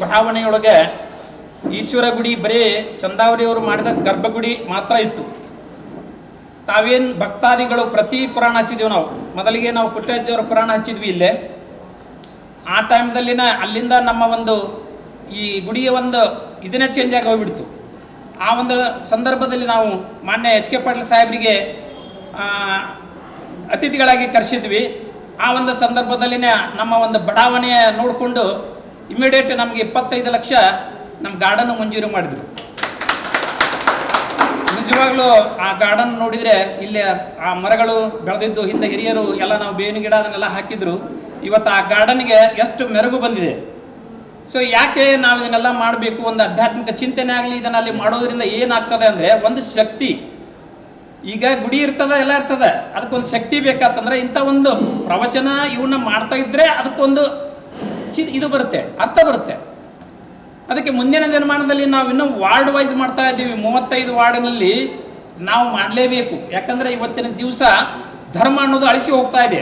ಬಡಾವಣೆಯೊಳಗೆ ಈಶ್ವರ ಗುಡಿ ಬರೀ ಚಂದಾವರಿಯವರು ಮಾಡಿದ ಗರ್ಭಗುಡಿ ಮಾತ್ರ ಇತ್ತು. ತಾವೇನು ಭಕ್ತಾದಿಗಳು ಪ್ರತಿ ಪುರಾಣ ಹಚ್ಚಿದ್ವಿ ನಾವು? ಮೊದಲಿಗೆ ನಾವು ಪುಟ್ಟಜ್ಜಿಯವರ ಪುರಾಣ ಹಚ್ಚಿದ್ವಿ ಇಲ್ಲೇ. ಆ ಟೈಮ್ದಲ್ಲಿನ ಅಲ್ಲಿಂದ ನಮ್ಮ ಒಂದು ಈ ಗುಡಿಯ ಒಂದು ಇದನ್ನೇ ಚೇಂಜ್ ಆಗಿ ಹೋಗ್ಬಿಡ್ತು. ಆ ಒಂದು ಸಂದರ್ಭದಲ್ಲಿ ನಾವು ಮಾನ್ಯ ಎಚ್ ಕೆ ಪಾಟೀಲ್ ಸಾಹೇಬರಿಗೆ ಅತಿಥಿಗಳಾಗಿ ಕರೆಸಿದ್ವಿ. ಆ ಒಂದು ಸಂದರ್ಭದಲ್ಲಿನೇ ನಮ್ಮ ಒಂದು ಬಡಾವಣೆಯ ನೋಡಿಕೊಂಡು ಇಮಿಡಿಯೇಟ್ ನಮಗೆ ಇಪ್ಪತ್ತೈದು ಲಕ್ಷ ನಮ್ಮ ಗಾರ್ಡನ್ ಮಂಜೂರು ಮಾಡಿದರು. ನಿಜವಾಗ್ಲೂ ಆ ಗಾರ್ಡನ್ ನೋಡಿದರೆ ಇಲ್ಲಿ ಆ ಮರಗಳು ಬೆಳೆದಿದ್ದು ಹಿಂದೆ ಹಿರಿಯರು ಎಲ್ಲ ನಾವು ಬೇವಿನ ಗಿಡ ಅದನ್ನೆಲ್ಲ ಹಾಕಿದ್ರು. ಇವತ್ತು ಆ ಗಾರ್ಡನ್ಗೆ ಎಷ್ಟು ಮೆರುಗು ಬಂದಿದೆ. ಸೊ ಯಾಕೆ ನಾವು ಇದನ್ನೆಲ್ಲ ಮಾಡಬೇಕು? ಒಂದು ಆಧ್ಯಾತ್ಮಿಕ ಚಿಂತನೆ ಆಗಲಿ ಇದನ್ನ ಅಲ್ಲಿ ಮಾಡೋದ್ರಿಂದ ಏನಾಗ್ತದೆ ಅಂದರೆ ಒಂದು ಶಕ್ತಿ. ಈಗ ಗುಡಿ ಇರ್ತದೆ, ಎಲ್ಲ ಇರ್ತದೆ. ಅದಕ್ಕೊಂದು ಶಕ್ತಿ ಬೇಕಾತಂದ್ರೆ ಇಂಥ ಒಂದು ಪ್ರವಚನ ಇವನ್ನ ಮಾಡ್ತಾ ಇದ್ರೆ ಅದಕ್ಕೊಂದು ಚಿ ಇದು ಬರುತ್ತೆ, ಅರ್ಥ ಬರುತ್ತೆ. ಅದಕ್ಕೆ ಮುಂದಿನ ದಿನಮಾನದಲ್ಲಿ ನಾವು ಇನ್ನೂ ವಾರ್ಡ್ ವೈಸ್ ಮಾಡ್ತಾ ಇದ್ದೀವಿ. ಮೂವತ್ತೈದು ವಾರ್ಡ್ನಲ್ಲಿ ನಾವು ಮಾಡಲೇಬೇಕು. ಯಾಕಂದರೆ ಇವತ್ತಿನ ದಿವಸ ಧರ್ಮ ಅನ್ನೋದು ಅಳಿಸಿ ಹೋಗ್ತಾ ಇದೆ.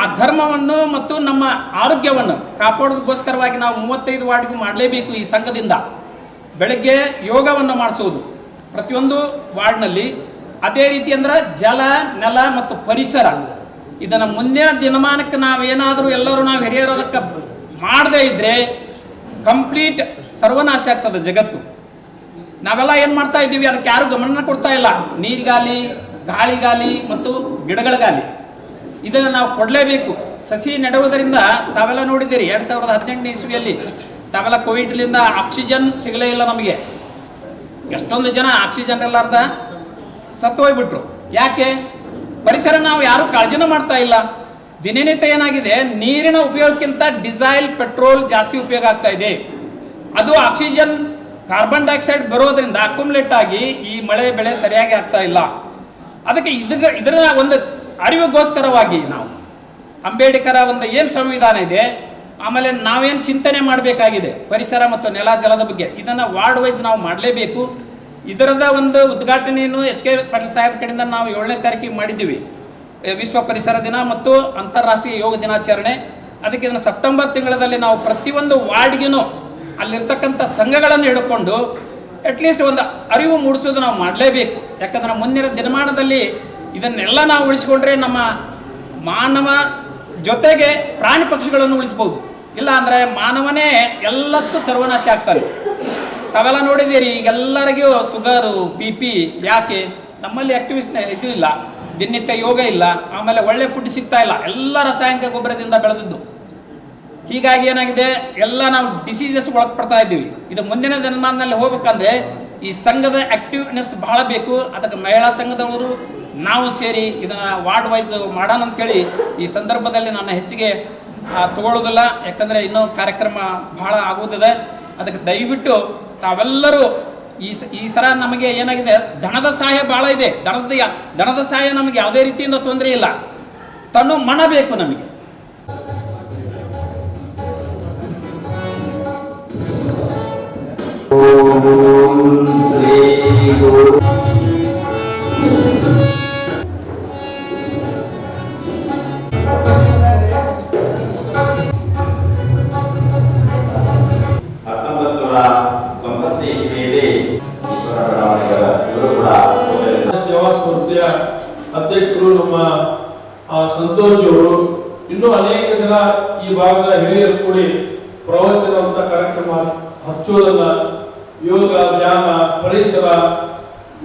ಆ ಧರ್ಮವನ್ನು ಮತ್ತು ನಮ್ಮ ಆರೋಗ್ಯವನ್ನು ಕಾಪಾಡೋದಕ್ಕೋಸ್ಕರವಾಗಿ ನಾವು ಮೂವತ್ತೈದು ವಾರ್ಡ್ಗೂ ಮಾಡಲೇಬೇಕು ಈ ಸಂಘದಿಂದ. ಬೆಳಗ್ಗೆ ಯೋಗವನ್ನು ಮಾಡಿಸುವುದು ಪ್ರತಿಯೊಂದು ವಾರ್ಡ್ನಲ್ಲಿ ಅದೇ ರೀತಿ ಅಂದ್ರೆ ಜಲ, ನೆಲ ಮತ್ತು ಪರಿಸರ. ಇದನ್ನು ಮುಂದಿನ ದಿನಮಾನಕ್ಕೆ ನಾವೇನಾದರೂ ಎಲ್ಲರೂ ನಾವು ಹಿರಿಯರೋದಕ್ಕೆ ಮಾಡದೇ ಇದ್ದರೆ ಕಂಪ್ಲೀಟ್ ಸರ್ವನಾಶ ಆಗ್ತದೆ ಜಗತ್ತು. ನಾವೆಲ್ಲ ಏನು ಮಾಡ್ತಾ ಇದ್ದೀವಿ? ಅದಕ್ಕೆ ಯಾರು ಗಮನ ಕೊಡ್ತಾ ಇಲ್ಲ. ನೀರಿಗಾಲಿ, ಗಾಳಿಗಾಲಿ ಮತ್ತು ಗಿಡಗಳಿಗಾಲಿ. ಇದನ್ನು ನಾವು ಕೊಡಲೇಬೇಕು. ಸಸಿ ನೆಡುವುದರಿಂದ ತಾವೆಲ್ಲ ನೋಡಿದ್ದೀರಿ, ಎರಡು ಸಾವಿರದ ಹದಿನೆಂಟನೇ ಇಸ್ವಿಯಲ್ಲಿ ತಾವೆಲ್ಲ ಕೋವಿಡ್ಲಿಂದ ಆಕ್ಸಿಜನ್ ಸಿಗಲೇ ಇಲ್ಲ ನಮಗೆ. ಎಷ್ಟೊಂದು ಜನ ಆಕ್ಸಿಜನ್ ಇಲ್ಲಾರ್ದ ಸತ್ತು ಹೋಗ್ಬಿಟ್ರು ಯಾಕೆ? ಪರಿಸರ ನಾವು ಯಾರು ಕಾಳಜಿನ ಮಾಡ್ತಾ ಇಲ್ಲ. ದಿನನಿತ್ಯ ಏನಾಗಿದೆ ನೀರಿನ ಉಪಯೋಗಕ್ಕಿಂತ ಡಿಸೈಲ್, ಪೆಟ್ರೋಲ್ ಜಾಸ್ತಿ ಉಪಯೋಗ ಆಗ್ತಾ ಇದೆ. ಅದು ಆಕ್ಸಿಜನ್, ಕಾರ್ಬನ್ ಡೈಆಕ್ಸೈಡ್ ಬರೋದ್ರಿಂದ ಅಕ್ಯುಮುಲೇಟ್ ಆಗಿ ಈ ಮಳೆ ಬೆಳೆ ಸರಿಯಾಗಿ ಆಗ್ತಾ ಇಲ್ಲ. ಅದಕ್ಕೆ ಇದರ ಇದರ ಒಂದು ಅರಿವಿಗೋಸ್ಕರವಾಗಿ ನಾವು, ಅಂಬೇಡ್ಕರ ಒಂದು ಏನು ಸಂವಿಧಾನ ಇದೆ, ಆಮೇಲೆ ನಾವೇನು ಚಿಂತನೆ ಮಾಡಬೇಕಾಗಿದೆ, ಪರಿಸರ ಮತ್ತು ನೆಲ ಜಲದ ಬಗ್ಗೆ. ಇದನ್ನು ವಾರ್ಡ್ ವೈಸ್ ನಾವು ಮಾಡಲೇಬೇಕು. ಇದರದ ಒಂದು ಉದ್ಘಾಟನೆಯನ್ನು ಎಚ್ ಕೆ ಪಾಟೀಲ್ ಸಾಹೇಬ್ ಕಡೆಯಿಂದ ನಾವು ಏಳನೇ ತಾರೀಕಿಗೆ ಮಾಡಿದ್ದೀವಿ. ವಿಶ್ವ ಪರಿಸರ ದಿನ ಮತ್ತು ಅಂತಾರಾಷ್ಟ್ರೀಯ ಯೋಗ ದಿನಾಚರಣೆ. ಅದಕ್ಕೆ ಇದನ್ನು ಸೆಪ್ಟೆಂಬರ್ ತಿಂಗಳಲ್ಲಿ ನಾವು ಪ್ರತಿಯೊಂದು ವಾರ್ಡ್ಗೂ ಅಲ್ಲಿರ್ತಕ್ಕಂಥ ಸಂಘಗಳನ್ನು ಹಿಡ್ಕೊಂಡು ಅಟ್ಲೀಸ್ಟ್ ಒಂದು ಅರಿವು ಮೂಡಿಸೋದು ನಾವು ಮಾಡಲೇಬೇಕು. ಯಾಕಂದ್ರೆ ಮುಂದಿನ ದಿನಮಾನದಲ್ಲಿ ಇದನ್ನೆಲ್ಲ ನಾವು ಉಳಿಸ್ಕೊಂಡ್ರೆ ನಮ್ಮ ಮಾನವ ಜೊತೆಗೆ ಪ್ರಾಣಿ ಪಕ್ಷಿಗಳನ್ನು ಉಳಿಸ್ಬೋದು. ಇಲ್ಲ ಅಂದರೆ ಮಾನವನೇ ಎಲ್ಲಕ್ಕೂ ಸರ್ವನಾಶ ಆಗ್ತಾನೆ. ತಾವೆಲ್ಲ ನೋಡಿದ್ದೀರಿ, ಈಗೆಲ್ಲರಿಗೂ ಸುಗರು ಬಿ ಪಿ ಯಾಕೆ? ನಮ್ಮಲ್ಲಿ ಆಕ್ಟಿವಿಸ್ಟ್ ಇದು ಇಲ್ಲ. ದಿನನಿತ್ಯ ಯೋಗ ಇಲ್ಲ, ಆಮೇಲೆ ಒಳ್ಳೆ ಫುಡ್ ಸಿಗ್ತಾ ಇಲ್ಲ. ಎಲ್ಲ ರಾಸಾಯನಿಕ ಗೊಬ್ಬರದಿಂದ ಬೆಳೆದಿದ್ದು. ಹೀಗಾಗಿ ಏನಾಗಿದೆ? ಎಲ್ಲ ನಾವು ಡಿಸೀಸಸ್ ಒಳಪಡ್ತಾ ಇದ್ದೀವಿ. ಇದು ಮುಂದಿನ ದಿನಮಾನದಲ್ಲಿ ಹೋಗ್ಬೇಕಂದ್ರೆ ಈ ಸಂಘದ ಆಕ್ಟಿವ್ನೆಸ್ ಬಹಳ ಬೇಕು. ಅದಕ್ಕೆ ಮಹಿಳಾ ಸಂಘದವರು ನಾವು ಸೇರಿ ಇದನ್ನು ವಾರ್ಡ್ ವೈಸ್ ಮಾಡೋಣ ಅಂತೇಳಿ ಈ ಸಂದರ್ಭದಲ್ಲಿ ನಾನು ಹೆಚ್ಚಿಗೆ ತಗೊಳ್ಳೋದಿಲ್ಲ ಯಾಕಂದರೆ ಇನ್ನೂ ಕಾರ್ಯಕ್ರಮ ಬಹಳ ಆಗುವುದಿದೆ. ಅದಕ್ಕೆ ದಯವಿಟ್ಟು ತಾವೆಲ್ಲರೂ ಈ ಈ ಸರ ನಮಗೆ ಏನಾಗಿದೆ? ದಣದ ಸಹಾಯ ಭಾಳ ಇದೆ. ದಣದ ದಣದ ಸಹಾಯ ನಮಗೆ ಯಾವುದೇ ರೀತಿಯಿಂದ ತೊಂದರೆ ಇಲ್ಲ. ತನ್ನ ಮನ ಬೇಕು ನಮಗೆ. ಸಂತೋಷ್ ಇನ್ನೂ ಅನೇಕ ಜನ ಈ ಭಾಗದ ಹಿರಿಯರು ಕೂಡಿ ಪ್ರವಚನ ಅಂತ ಕಾರ್ಯಕ್ರಮ, ಹಚ್ಚೋದನ್ನ, ಯೋಗ, ಧ್ಯಾನ, ಪರಿಸರ,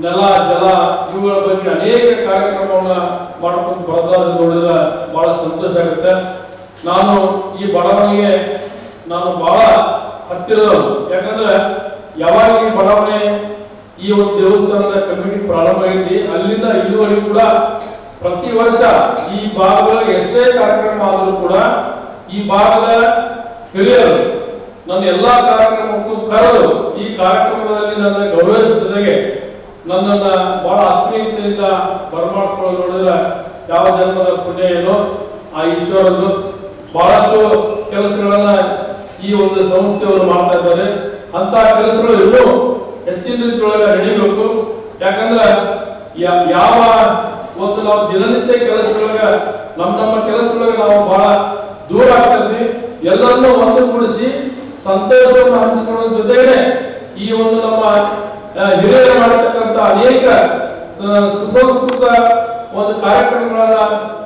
ನೆಲ, ಜಲ, ಇವುಗಳ ಬಗ್ಗೆ ಅನೇಕ ಕಾರ್ಯಕ್ರಮಗಳನ್ನ ಮಾಡ್ಕೊಂಡು ಬರೋದಾದ್ರೆ ನೋಡಿದ್ರೆ ಬಹಳ ಸಂತೋಷ ಆಗುತ್ತೆ. ನಾನು ಈ ಬಡಾವಣೆಗೆ ನಾನು ಬಹಳ ಹತ್ತಿರದವರು ಯಾಕಂದ್ರೆ ಯಾವಾಗ ಈ ಬಡಾವಣೆ ಈ ಒಂದು ದೇವಸ್ಥಾನದ ಕಮಿಟಿ ಪ್ರಾರಂಭ ಆಗಿದೆ ಅಲ್ಲಿಂದ ಇಲ್ಲಿವರೆಗೂ ಕೂಡ ಪ್ರತಿ ವರ್ಷ ಈ ಭಾಗದ ಎಷ್ಟೇ ಕಾರ್ಯಕ್ರಮ ಆದರೂ ಕೂಡ ಈ ಭಾಗದ ಹಿರಿಯರು, ನನ್ನ ಎಲ್ಲಾ ಕಾರ್ಯಕ್ರಮಕ್ಕೂ ಕರೆದು ಈ ಕಾರ್ಯಕ್ರಮದಲ್ಲಿ ನನ್ನ ಗೌರವಿಸಿದ ಜೊತೆಗೆ ನನ್ನನ್ನ ಬಹಳ ಆತ್ಮೀಯತೆಯಿಂದ ಬರಮಾಡ್ಕೊಳ್ಳೋದು ನೋಡಿದ್ರೆ ಯಾವ ಜನ್ಮದ ಪುಣ್ಯ ಏನೋ ಆ ಈಶ್ವರದ್ದು. ಬಹಳಷ್ಟು ಕೆಲಸಗಳನ್ನ ಈ ಒಂದು ಸಂಸ್ಥೆಯವರು ಮಾಡ್ತಾ ಇದ್ದಾರೆ. ಅಂತ ಕೆಲಸಗಳು ಇನ್ನೂ ಹೆಚ್ಚಿನ ರೀತಿಯೊಳಗೆ ನಡೀಬೇಕು. ಯಾಕಂದ್ರೆ ಯಾವ ಒಂದು ನಾವು ದಿನನಿತ್ಯ ಕೆಲಸದೊಳಗ, ನಮ್ಮ ನಮ್ಮ ಕೆಲಸದೊಳಗ ನಾವು ಬಹಳ ದೂರ ಆಗ್ತಾ ಇದ್ವಿ ಎಲ್ಲರನ್ನೂ ಒಂದುಗೂಡಿಸಿ ಸಂತೋಷವನ್ನು ಹಂಚಿಕೊಳ್ಳೋದ್ರ ಜೊತೆಗೆ ಈ ಒಂದು ನಮ್ಮ ಹಿರಿಯರು ಮಾಡತಕ್ಕಂತ ಅನೇಕ ಸುಸಂಸ್ಕೃತ ಒಂದು ಕಾರ್ಯಕ್ರಮಗಳನ್ನ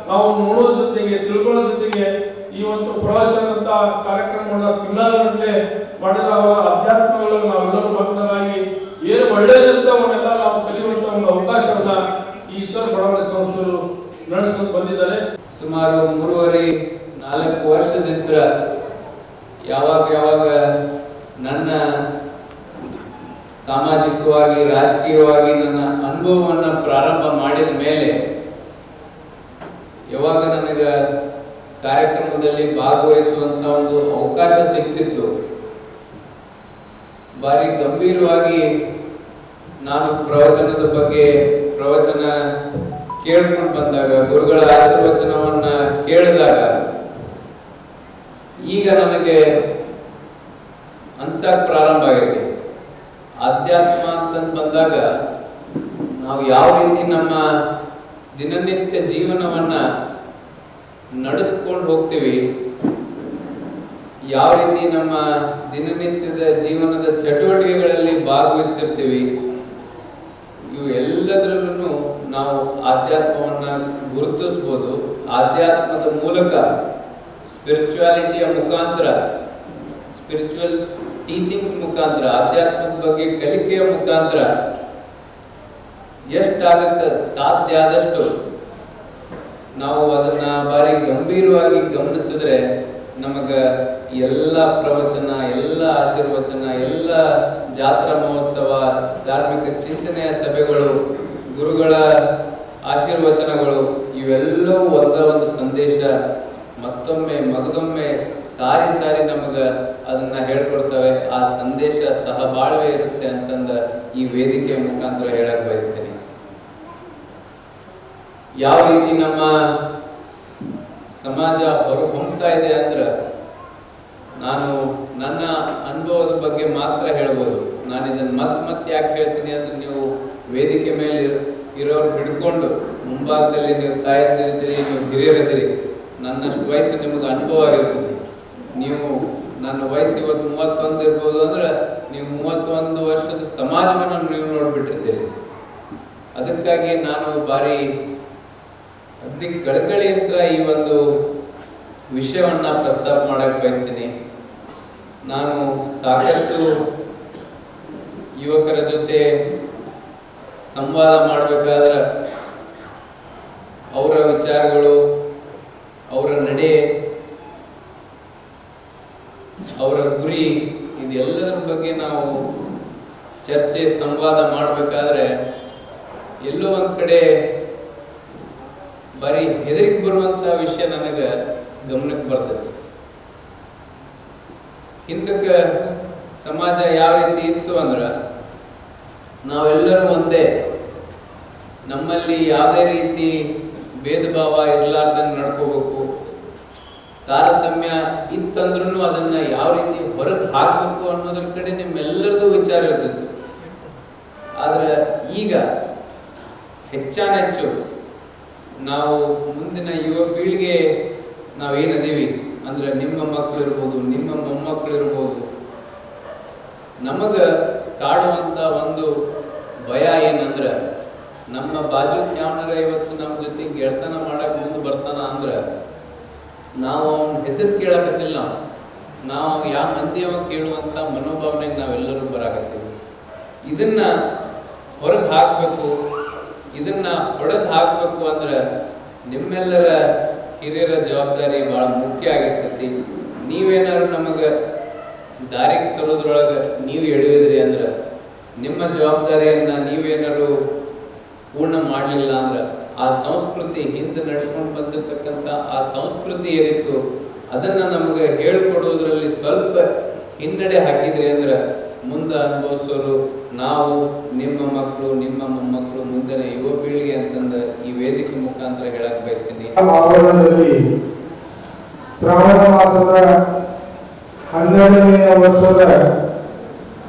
ನಾವು ನೋಡೋ ಜೊತೆಗೆ, ತಿಳ್ಕೊಳ್ಳೋ ಜೊತೆಗೆ ಈ ಒಂದು ಪ್ರವಚನದಂತ ಕಾರ್ಯಕ್ರಮಗಳನ್ನ ತಿಂಗಳಗಟ್ಟಲೆ ಮಾಡಿದ ಅಧ್ಯಾತ್ಮಗಳು ನಾವೆಲ್ಲರೂ ಮಗ್ನರಾಗಿ ಏನು ಒಳ್ಳೆಯದಂತ ಅವನ್ನೆಲ್ಲ ನಾವು ಕಲಿಯುವಂತ ಒಂದು ಅವಕಾಶವನ್ನ ಈಶ್ವರ ಬಡಾವಣೆ ಸಂಸ್ಥೆಯವರು ನಡೆಸ್ಕೊಂಡು ಬಂದಿದ್ದಾರೆ. ಸುಮಾರು ಮೂರುವರೆ, ನಾಲ್ಕು ವರ್ಷದಿಂದ ಯಾವಾಗ ಯಾವಾಗ ನನ್ನ ಸಾಮಾಜಿಕವಾಗಿ, ರಾಜಕೀಯವಾಗಿ ನನ್ನ ಅನುಭವವನ್ನು ಪ್ರಾರಂಭ ಮಾಡಿದ ಮೇಲೆ ಯಾವಾಗ ನನಗೆ ಕಾರ್ಯಕ್ರಮದಲ್ಲಿ ಭಾಗವಹಿಸುವಂತ ಒಂದು ಅವಕಾಶ ಸಿಕ್ತಿತ್ತು ಬಾರಿ ಗಂಭೀರವಾಗಿ ನಾನು ಪ್ರವಚನದ ಬಗ್ಗೆ ಪ್ರವಚನ ಕೇಳ್ಕೊಂಡು ಬಂದಾಗ, ಗುರುಗಳ ಆಶೀರ್ವಚನವನ್ನ ಕೇಳಿದಾಗ, ಈಗ ನನಗೆ ಅನ್ಸಕ್ ಪ್ರಾರಂಭ ಆಗೈತಿ. ಅಧ್ಯಾತ್ಮ ಅಂತಂದು ಬಂದಾಗ ನಾವು ಯಾವ ರೀತಿ ನಮ್ಮ ದಿನನಿತ್ಯ ಜೀವನವನ್ನ ನಡೆಸ್ಕೊಂಡು ಹೋಗ್ತೀವಿ, ಯಾವ ರೀತಿ ನಮ್ಮ ದಿನನಿತ್ಯದ ಜೀವನದ ಚಟುವಟಿಕೆಗಳಲ್ಲಿ ಭಾಗವಹಿಸ್ತಿರ್ತೀವಿ ನಾವು ಆಧ್ಯಾತ್ಮವನ್ನ ಗುರುತಿಸ್ಬೋದು. ಆಧ್ಯಾತ್ಮದ ಮೂಲಕ ಸ್ಪಿರಿಚುವಾಲಿಟಿಯ ಮುಖಾಂತರ ಸ್ಪಿರಿಚುವಲ್ ಟೀಚಿಂಗ್ಸ್ ಮುಖಾಂತರ, ಆಧ್ಯಾತ್ಮದ ಬಗ್ಗೆ ಕಲಿಕೆಯ ಮುಖಾಂತರ ಎಷ್ಟಾಗುತ್ತೆ ಸಾಧ್ಯ ಆದಷ್ಟು ನಾವು ಅದನ್ನ ಬಾರಿ ಗಂಭೀರವಾಗಿ ಗಮನಿಸಿದ್ರೆ ನಮಗ ಎಲ್ಲ ಪ್ರವಚನ, ಎಲ್ಲ ಆಶೀರ್ವಚನ, ಎಲ್ಲ ಜಾತ್ರಾ ಮಹೋತ್ಸವ, ಧಾರ್ಮಿಕ ಚಿಂತನೆಯ ಸಭೆಗಳು, ಗುರುಗಳ ಆಶೀರ್ವಚನಗಳು ಇವೆಲ್ಲವೂ ಒಂದ ಒಂದು ಸಂದೇಶ. ಮತ್ತೊಮ್ಮೆ ಮಗದೊಮ್ಮೆ ಸಾರಿ ಸಾರಿ ನಮಗೆ ಅದನ್ನ ಹೇಳ್ಕೊಡ್ತವೆ. ಆ ಸಂದೇಶ ಸಹಬಾಳ್ವೆ ಇರುತ್ತೆ ಅಂತಂದ ಈ ವೇದಿಕೆಯ ಮುಖಾಂತರ ಹೇಳಕ್ ಬಯಸ್ತೇನೆ. ಯಾವ ರೀತಿ ನಮ್ಮ ಸಮಾಜ ಹೊರ ಹೊಮ್ತಾ ಇದೆ ಅಂದ್ರ, ನಾನು ನನ್ನ ಅನುಭವದ ಬಗ್ಗೆ ಮಾತ್ರ ಹೇಳ್ಬೋದು. ನಾನು ಇದನ್ನ ಮತ್ ಮತ್ತೆ ಯಾಕೆ ಹೇಳ್ತೀನಿ ಅಂದ್ರೆ ನೀವು ವೇದಿಕೆ ಮೇಲೆ ಇರೋರು ಹಿಡ್ಕೊಂಡು ಮುಂಭಾಗದಲ್ಲಿ ನೀವು ತಾಯಂದಿರಿದ್ದೀರಿ ನೀವು ಹಿರಿಯರಿದ್ದೀರಿ, ನನ್ನಷ್ಟು ವಯಸ್ಸು ನಿಮಗೆ ಅನುಭವ ಇರ್ಬೋದು. ನೀವು ನನ್ನ ವಯಸ್ಸು ಇವತ್ತು ಮೂವತ್ತೊಂದು ಇರ್ಬೋದು ಅಂದ್ರೆ ನೀವು ಮೂವತ್ತೊಂದು ವರ್ಷದ ಸಮಾಜವನ್ನು ನೀವು ನೋಡಿಬಿಟ್ಟಿರ್ತೀರಿ. ಅದಕ್ಕಾಗಿ ನಾನು ಬಾರಿ ಅಗ್ನಿ ಅಂತ ಈ ಒಂದು ವಿಷಯವನ್ನ ಪ್ರಸ್ತಾಪ ಮಾಡಕ್ಕೆ ಬಯಸ್ತೀನಿ. ನಾನು ಸಾಕಷ್ಟು ಯುವಕರ ಜೊತೆ ಸಂವಾದ ಮಾಡಬೇಕಾದ್ರೆ ಅವರ ವಿಚಾರಗಳು, ಅವರ ನಡೆ, ಅವರ ಗುರಿ, ಇದೆಲ್ಲದರ ಬಗ್ಗೆ ನಾವು ಚರ್ಚೆ, ಸಂವಾದ ಮಾಡಬೇಕಾದ್ರೆ ಎಲ್ಲೋ ಒಂದು ಕಡೆ ಬರೀ ಹೆದರಿಕೆ ಬರುವಂತ ವಿಷಯ ನನಗೆ ಗಮನಕ್ಕೆ ಬರ್ತೈತಿ. ಹಿಂದಕ್ಕೆ ಸಮಾಜ ಯಾವ ರೀತಿ ಇತ್ತು ಅಂದ್ರ ನಾವೆಲ್ಲರೂ ಒಂದೇ. ನಮ್ಮಲ್ಲಿ ಯಾವುದೇ ರೀತಿ ಭೇದ ಭಾವ ಇರಲಾರ್ದಂಗೆ ನಡ್ಕೋಬೇಕು. ತಾರತಮ್ಯ ಇತ್ತಂದ್ರೂ ಅದನ್ನ ಯಾವ ರೀತಿ ಹೊರಗೆ ಹಾಕಬೇಕು ಅನ್ನೋದ್ರ ಕಡೆ ನಿಮ್ಮೆಲ್ಲರದು ವಿಚಾರ ಇರ್ತಿತ್ತು. ಆದರೆ ಈಗ ಹೆಚ್ಚಾನೆಚ್ಚು ನಾವು ಮುಂದಿನ ಯುವ ಪೀಳಿಗೆ ನಾವೇನದೀವಿ? ಅಂದ್ರೆ ನಿಮ್ಮ ಮಕ್ಕಳು ಇರ್ಬೋದು ನಿಮ್ಮ ಮೊಮ್ಮಕ್ಕಳು ಇರ್ಬೋದು ನಮಗ ಕಾಡುವಂತ ಒಂದು ಭಯ ಏನಂದ್ರೆ ನಮ್ಮ ಬಾಜು ಜ್ಞಾನರ ಇವತ್ತು ನಮ್ಮ ಜೊತೆ ಗೆಳತನ ಮಾಡಕ್ಕೆ ಮುಂದೆ ಬರ್ತಾನ ಅಂದ್ರೆ ನಾವು ಅವನ ಹೆಸರು ಕೇಳಕತ್ತಿಲ್ಲ. ನಾವು ಯಾವ ಮಂದಿಯವ ಕೇಳುವಂತ ಮನೋಭಾವನೆಗೆ ನಾವೆಲ್ಲರೂ ಬರಾಕತ್ತೀವಿ. ಇದನ್ನ ಹೊರಗೆ ಹಾಕಬೇಕು. ಇದನ್ನ ಹೊಡೆದು ಹಾಕಬೇಕು ಅಂದ್ರೆ ನಿಮ್ಮೆಲ್ಲರ ಹಿರಿಯರ ಜವಾಬ್ದಾರಿ ಬಹಳ ಮುಖ್ಯ ಆಗಿರ್ತೈತಿ. ನೀವೇನಾದ್ರು ನಮಗೆ ದಾರಿಗೆ ತರೋದ್ರೊಳಗೆ ನೀವು ಎಳೆಯೋದ್ರಿ ಅಂದ್ರೆ ನಿಮ್ಮ ಜವಾಬ್ದಾರಿಯನ್ನ ನೀವೇನಾದ್ರು ಪೂರ್ಣ ಮಾಡಲಿಲ್ಲ ಅಂದ್ರೆ ಆ ಸಂಸ್ಕೃತಿ ಹಿಂದೆ ನಡ್ಕೊಂಡು ಬಂದಿರತಕ್ಕಂತ ಆ ಸಂಸ್ಕೃತಿ ಏನಿತ್ತು, ಅದನ್ನ ನಮಗೆ ಹೇಳ್ಕೊಡೋದ್ರಲ್ಲಿ ಸ್ವಲ್ಪ ಹಿನ್ನಡೆ ಹಾಕಿದ್ರಿ ಅಂದ್ರೆ ಮುಂದೆ ಅನುಭವಿಸೋರು ನಾವು, ನಿಮ್ಮ ಮಕ್ಕಳು ನಿಮ್ಮ ಮೊಮ್ಮಕ್ಕಳು ಮುಂದಿನ ಯುವ ಪೀಳಿಗೆ ಅಂತಂದ ಈ ವೇದಿಕೆ ಮುಖಾಂತರ ಹೇಳಕ್ ಬಯಸ್ತೀನಿ. ಶ್ರಾವಣ ಮಾಸದ ಹನ್ನೆರಡನೆಯ ವರ್ಷದ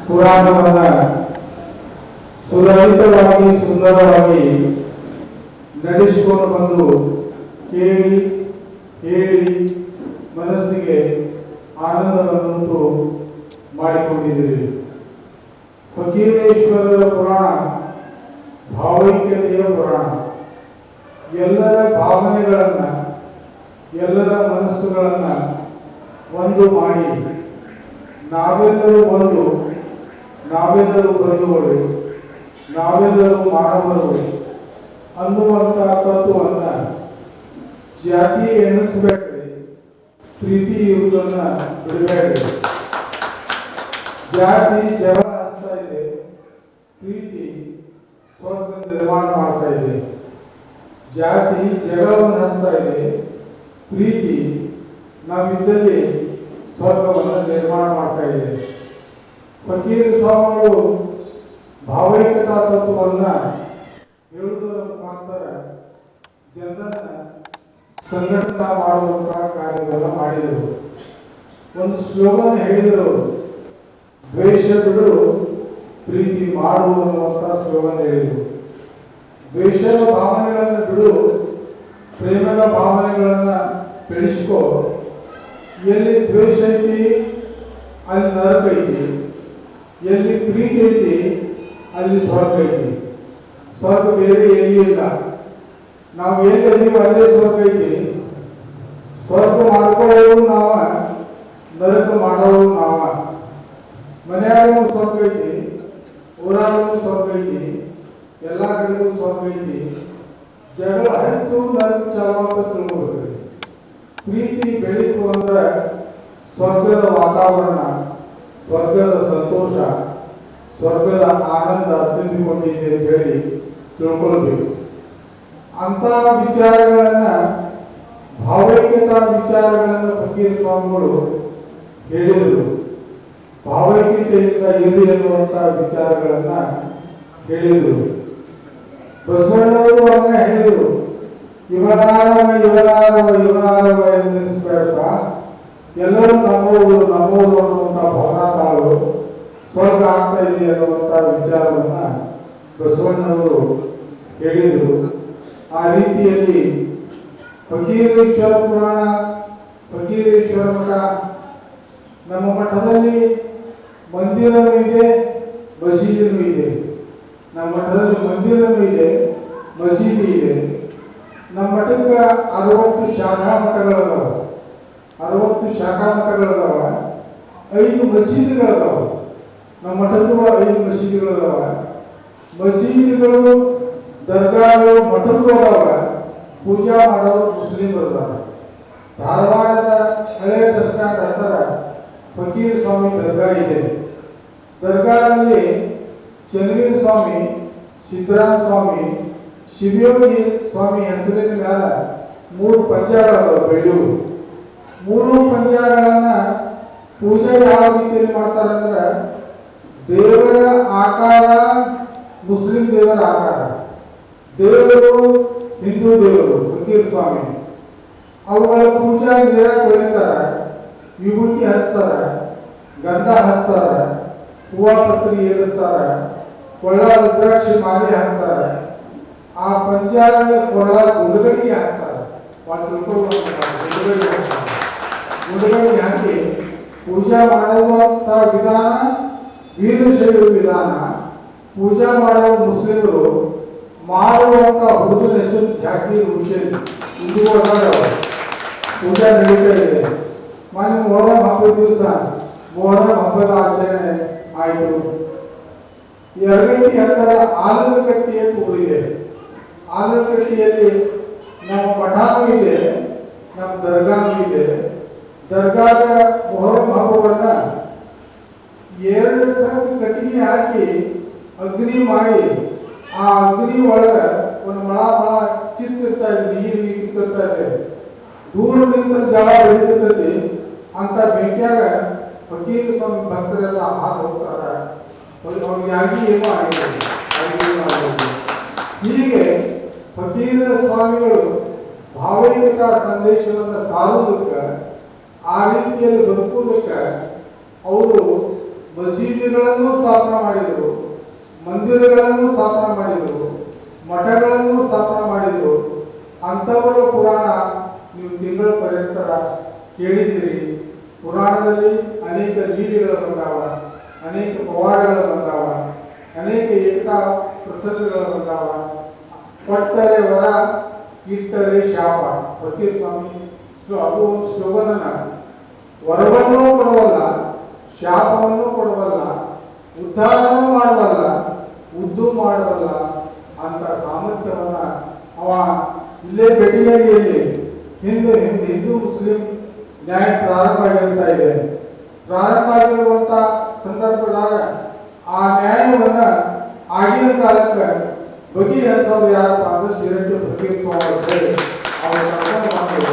ಪುರಾಣವನ್ನ ಸುಲಲಿತವಾಗಿ ಸುಂದರವಾಗಿ ನಡೆಸಿಕೊಂಡು ಬಂದು ಕೇಳಿ ಹೇಳಿ ಮನಸ್ಸಿಗೆ ಆನಂದವನ್ನುಂಟು ಮಾಡಿಕೊಂಡಿದ್ದೀರಿ. ಫಕೀರೇಶ್ವರರ ಪುರಾಣ, ಭಾವೈಕ್ಯತೆಯ ಪುರಾಣ, ಎಲ್ಲರ ಭಾವನೆಗಳನ್ನು, ಎಲ್ಲರ ಮನಸ್ಸುಗಳನ್ನು ಒಂದು ಮಾಡಿ, ನಾವೆಲ್ಲರೂ ಒಂದು, ನಾವೆಲ್ಲರೂ ಬಂಧುಗಳು. ನಾವೆಲ್ಲರೂ ಮಾನವರು. ಅನ್ನುವಂಥ ತತ್ವವನ್ನ ಜಾತಿ ಎನಿಸ್ಬೇಕ್ರಿ ಪ್ರೀತಿ ಇರುವುದನ್ನ ಬಿಡಬೇಡ್ರಿ. ಜಾತಿ ಜಗಳ ಹಚ್ತಾ ಇದೆ. ಪ್ರೀತಿ ಸ್ವರ್ಗ ನಿರ್ಮಾಣ ಮಾಡ್ತಾ ಇದೆ. ಜಾತಿ, ಜಗಳವನ್ನು ಹಚ್ತಾ ಇದೆ. ಪ್ರೀತಿ ನಾವಿದ್ದಲ್ಲಿ ಸ್ವರ್ಗವನ್ನು ನಿರ್ಮಾಣ ಮಾಡ್ತಾ ಇದೆ. ಫಕೀರ ಸ್ವಾಮಿಗಳು ಭಾವೈಕ್ಯತಾ ತತ್ವವನ್ನ ಹೇಳುವುದರ ಮುಖಾಂತರ ಜನರನ್ನ ಸಂಘಟನಾ ಮಾಡುವಂತಹ ಕಾರ್ಯಗಳನ್ನ ಮಾಡಿದರು. ಒಂದು ಸ್ಲೋಗನ್ ಹೇಳಿದರು, ದ್ವೇಷ ಬಿಡು, ಪ್ರೀತಿ ಮಾಡು ಅನ್ನುವಂತ ಸ್ಲೋಗನ್ ಹೇಳಿದರು. ದ್ವೇಷದ ಭಾವನೆಗಳನ್ನು ಬಿಡು, ಪ್ರೇಮದ ಭಾವನೆಗಳನ್ನು ಬೆಳೆಸ್ಕೋ. ಎಲ್ಲಿ ದ್ವೇಷ ಐತಿ, ಅಲ್ಲಿ ನರಕ ಐತಿ. ಎಲ್ಲಿ ಪ್ರೀತಿ ಐತಿ ಅಲ್ಲಿ ಸ್ವರ್ಗ ಐತಿ. ಸ್ವರ್ಗ ಬೇರೆ ಎಲ್ಲಿ ಇಲ್ಲ. ನಾವು ಎಲ್ಲಿ ಅದೀವಿ ಅಲ್ಲೇ ಸ್ವರ್ಗ ಐತಿ. ಸ್ವರ್ಗ ಮಾಡ್ಕೊಳ್ಳೋರು ನಾವ ನರಕ ಮಾಡೋರು ನಾವ. ಮನ್ಯಾಗ ಸ್ವರ್ಗ ಐತಿ ಊರಾಗ ಸ್ವರ್ಗ ಐತಿ, ಎಲ್ಲ ಕಡೆಗೂ ಸ್ವರ್ಗ ಐತಿ. ಜಗಳ ಹತ್ತು ನರಕ ಚಾಲುವಂತ ತಿಳ್ಕೊಬೇಕು. ಪ್ರೀತಿ ಬೆಳೀತು ಅಂದ್ರೆ ಸ್ವರ್ಗದ ವಾತಾವರಣ, ಸ್ವರ್ಗದ ಸಂತೋಷ. ಸ್ವರ್ಗದ ಆನಂದ ತುಂಬಿಕೊಂಡಿದೆ ಅಂತ ಹೇಳಿ ತಿಳ್ಕೊಳ್ಬೇಕು ಅಂತ ವಿಚಾರಗಳನ್ನ, ಭಾವೈಕ್ಯತಾ ವಿಚಾರಗಳನ್ನು ಫಕೀರ್ ಸ್ವಾಮಿಗಳು ಹೇಳಿದರು. ಭಾವೈಕ್ಯತೆಯಿಂದ ಇರಿ ಎನ್ನುವಂತ ವಿಚಾರಗಳನ್ನ ಹೇಳಿದರು. ಬಸವಣ್ಣವರು ಅದನ್ನ ಹೇಳಿದರು. ಇವನಾರವ ಇವನಾರವ ಇವನಾರವ ಎಲ್ಲರೂ ನಮ್ಮವರು ನಮ್ಮವರು ಅನ್ನುವಂಥ ಭಾವನಾ ತಾಳು ಸ್ವರ್ಗ ಆಗ್ತಾ ಇದೆ ಅನ್ನುವಂಥ ವಿಚಾರವನ್ನ ಬಸವಣ್ಣನವರು ಹೇಳಿದರು. ಆ ರೀತಿಯಲ್ಲಿ ಫಕೀರೇಶ್ವರ ಪುರಾಣ, ಫಕೀರೇಶ್ವರ ಮಠ ನಮ್ಮ ಮಠದಲ್ಲಿ ಮಂದಿರನೂ ಇದೆ, ಮಸೀದಿನೂ ಇದೆ. ನಮ್ಮ ಮಠದಲ್ಲಿ ಮಂದಿರನೂ ಇದೆ, ಮಸೀದಿ ಇದೆ. ನಮ್ಮ ಮಠಕ್ಕೆ ಅರವತ್ತು ಶಾಖಾ ಮಠಗಳದಾವ. ಅರವತ್ತು ಶಾಖಾ ಮಠಗಳದಾವ. ಐದು ಮಸೀದಿಗಳದಾವ. ನಮ್ಮ ಮಠದ್ದು ಐದು ಮಸೀದಿಗಳದಾವ ಮಸೀದಿಗಳು, ದರ್ಗಾಗಳು ಮಠದ್ದು ಅದಾವ. ಪೂಜಾ ಮಾಡೋರು ಮುಸ್ಲಿಮರು ಅದಾರ ಧಾರವಾಡದ ಹಳೆ ಬಸ್ ಸ್ಟ್ಯಾಂಡ್ ಹತ್ತಿರ ಫಕೀರ್ ಸ್ವಾಮಿ ದರ್ಗಾ ಇದೆ. ದರ್ಗಾದಲ್ಲಿ ಚನ್ನವೀರ ಸ್ವಾಮಿ ಸಿದ್ದರಾಮ ಸ್ವಾಮಿ, ಶಿವಯೋಗಿ ಸ್ವಾಮಿ ಹೆಸರಿನ ಮೇಲೆ ಮೂರು ಪಂಜಾಗಳದಾವ ಬೆಳ್ಳೂರು. ಮೂರು ಪಂಜಾಗಳನ್ನ ಪೂಜೆ ಯಾವ ರೀತಿಯಲ್ಲಿ ಮಾಡ್ತಾರಂದ್ರ ದೇವರ ಆಕಾರ ಮುಸ್ಲಿಂ ದೇವರ ಆಕಾರ ದೇವರು ಹಿಂದೂ ದೇವರು ಫಕೀರ್ ಸ್ವಾಮಿ ಅವುಗಳ ಪೂಜಾ ನೀರ ತೊಳಿತಾರೆ ವಿಭೂತಿ ಹಚ್ತಾರೆ ಗಂಧ ಹಚ್ತಾರೆ ಹೂವ ಪತ್ರಿ ಏರಿಸ್ತಾರೆ ಕೊಳ್ಳ ರುದ್ರಾಕ್ಷಿ ಮಾಲೆ ಹಾಕ್ತಾರೆ ಆ ಪಂಜಾಬಿ ಕೊಳ್ಳ ಗುಂಡುಗಡಿಗೆ ಹಾಕ್ತಾರೆ ವಾಟ್ ತಿಳ್ಕೊಳ್ಬೇಕು ಗುಂಡುಗಡಿಗೆ ಹಾಕ್ತಾರೆ ಗುಂಡುಗಡಿಗೆ ಹಾಕಿ ಪೂಜಾ ಮಾಡುವಂತ ವಿಧಾನ ವೀರಶೈವ ವಿಧಾನ? ಪೂಜೆ ಮಾಡುವ ಮುಸ್ಲಿಮರು ಮಾಡುವಂತ ಹುಡುಗನ ಹೆಸರು ಜಾಕೀರ್ ಹುಸೇನ್. ಇದು ಪೂಜೆ ನಡೀತಾ ಇದೆ. ಮೊನ್ನೆ ಮೊಹರಂ ಹಬ್ಬದ ದಿವಸ ಮೊಹರಂ ಹಬ್ಬದ ಆಚರಣೆ ಆಯಿತು. ಎರಗಟ್ಟಿ ಹತ್ತಿರ ಆಲದಗಟ್ಟಿ ಅಂತ ಊರಿದೆ. ಆಲದಗಟ್ಟಿಯಲ್ಲಿ ನಮ್ಮ ಮಠಾನು ಇದೆ, ನಮ್ಮ ದರ್ಗಾನು ಇದೆ. ದರ್ಗಾದ ಮೊಹರಂ ಹಬ್ಬವನ್ನ ಎರಡು ಟ್ರಕ್ ಕಟ್ಟಿಗೆ ಹಾಕಿ ಅಗ್ನಿ ಮಾಡಿ, ಆ ಅಗ್ನಿ ಒಳಗೆ ಒಂದು ಮಳ ಮಳ ಕಿತ್ತಿರ್ತಾ ಇದ್ರು ನೀರಿಗೆ ಕಿತ್ತಿರ್ತಾ ಇದ್ರೆ ದೂರದಿಂದ ಜಳ ಬೆಳೀತಿರ್ತೈತಿ ಅಂತ ಬೆಂಕಿಯಾಗ ಫಕೀರ್ ಸ್ವಾಮಿ ಭಕ್ತರೆಲ್ಲ ಹಾದು ಹೋಗ್ತಾರ. ಅವ್ರಿಗೆ ಅವ್ರಿಗೆ ಆಗಿ ಏನೂ ಆಗಿಲ್ಲ. ಹೀಗೆ ಫಕೀರ ಸ್ವಾಮಿಗಳು ಭಾವೈಕ ಸಂದೇಶವನ್ನು ಸಾರುವುದಕ್ಕೆ, ಆ ರೀತಿಯಲ್ಲಿ ಬದುಕುವುದಕ್ಕೆ, ಅವರು ಮಸೀದಿಗಳನ್ನು ಸ್ಥಾಪನೆ ಮಾಡಿದರು, ಮಂದಿರಗಳನ್ನು ಸ್ಥಾಪನೆ ಮಾಡಿದರು, ಮಠಗಳನ್ನು ಸ್ಥಾಪನೆ ಮಾಡಿದರು. ಅಂಥವರ ಪುರಾಣ ನೀವು ತಿಂಗಳ ಪರ್ಯಂತರ ಕೇಳಿದಿರಿ ಪುರಾಣದಲ್ಲಿ ಅನೇಕ ಲೀಲೆಗಳು ಬಂದಾವ ಅನೇಕ ಪವಾಡಗಳು ಬಂದಾವ ಅನೇಕ ಏಕತಾ ಪ್ರಸಂಗಗಳು ಬಂದಾವ ಕೊಟ್ಟರೆ ವರ, ಇಟ್ಟರೆ ಶಾಪ. ಪ್ರತಿ ಸ್ವಾಮಿ ಅದು ಒಂದು ಸ್ಲೋಗನ್ನ ವರವನ್ನೂ ಕೊಡವಲ್ಲ. ಶಾಪವನ್ನು ಕೊಡವಲ್ಲ ಉದ್ಧಾರವೂ ಮಾಡಬಲ್ಲ ಉದ್ದು ಮಾಡಬಲ್ಲ ಅಂತ ಸಾಮರ್ಥ್ಯವನ್ನ ಅವ ಇಲ್ಲೇ ಬೆಟ್ಟಿಯಾಗಿಯಲ್ಲಿ ಹಿಂದೂ ಹಿಂದೂ ಹಿಂದೂ ಮುಸ್ಲಿಂ ನ್ಯಾಯ ಪ್ರಾರಂಭ ಆಗಿರ್ತಾ ಇದೆ. ಪ್ರಾರಂಭ ಆಗಿರುವಂತ ಸಂದರ್ಭದಾಗ ಆ ನ್ಯಾಯವನ್ನ ಆಗಿನ ಕಾಲಕ್ಕೆ ಬಗೆಹರಿಸೋರು ಯಾರಪ್ಪ ಅಂದ್ರೆ ಸ್ವಾಮಿ ಅಂತ ಅವರು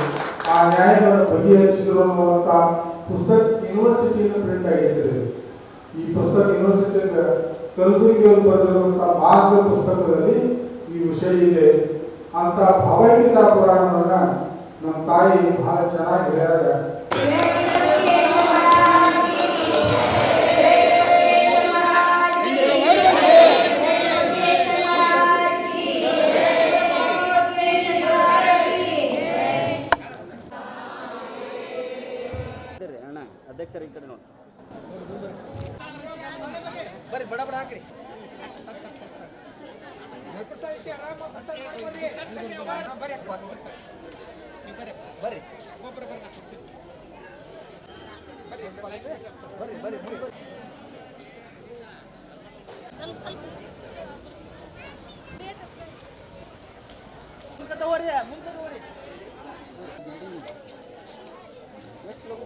ಆ ನ್ಯಾಯವನ್ನು ಬಗೆಹರಿಸಿದ್ರು ಅನ್ನುವಂತ ಪುಸ್ತಕ ಯೂನಿವರ್ಸಿಟಿಯಿಂದ ಪ್ರಿಂಟ್ ಆಗಿರ್ತದೆ ಈ ಪುಸ್ತಕ ಯೂನಿವರ್ಸಿಟಿಯಿಂದ ಕಲಬುರಗಿಯವರು ಬರೆದಿರುವಂತಹ ಮಾರ್ಗ ಪುಸ್ತಕದಲ್ಲಿ ಈ ವಿಷಯ ಇದೆ. ಅಂತ ಭಾವೈಕ್ಯತಾ ಪುರಾಣವನ್ನ ನಮ್ಮ ತಾಯಿ ಬಹಳ ಚೆನ್ನಾಗಿ ಹೇಳ್ಯಾರ